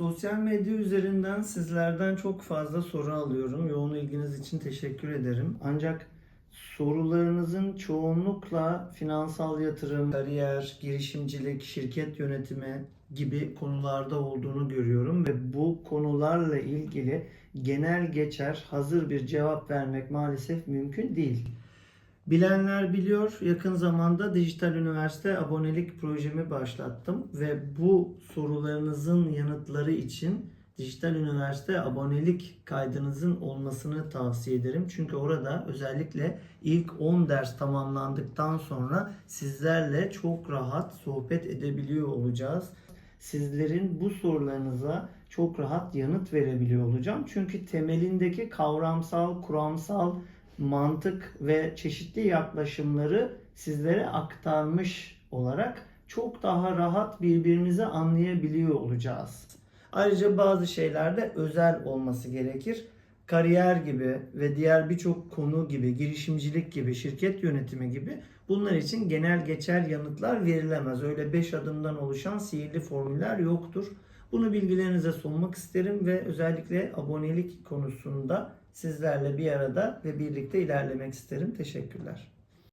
Sosyal medya üzerinden sizlerden çok fazla soru alıyorum. Yoğun ilginiz için teşekkür ederim. Ancak sorularınızın çoğunlukla finansal yatırım, kariyer, girişimcilik, şirket yönetimi gibi konularda olduğunu görüyorum ve bu konularla ilgili genel geçer hazır bir cevap vermek maalesef mümkün değil. Bilenler biliyor, yakın zamanda Dijital Üniversite abonelik projemi başlattım ve bu sorularınızın yanıtları için Dijital Üniversite abonelik kaydınızın olmasını tavsiye ederim. Çünkü orada özellikle ilk 10 ders tamamlandıktan sonra sizlerle çok rahat sohbet edebiliyor olacağız. Sizlerin bu sorularınıza çok rahat yanıt verebiliyor olacağım. Çünkü temelindeki kavramsal, kuramsal mantık ve çeşitli yaklaşımları sizlere aktarmış olarak çok daha rahat birbirimizi anlayabiliyor olacağız. Ayrıca bazı şeylerde özel olması gerekir. Kariyer gibi ve diğer birçok konu gibi, girişimcilik gibi, şirket yönetimi gibi bunlar için genel geçer yanıtlar verilemez. Öyle 5 adımdan oluşan sihirli formüller yoktur. Bunu bilgilerinize sunmak isterim ve özellikle abonelik konusunda sizlerle bir arada ve birlikte ilerlemek isterim. Teşekkürler.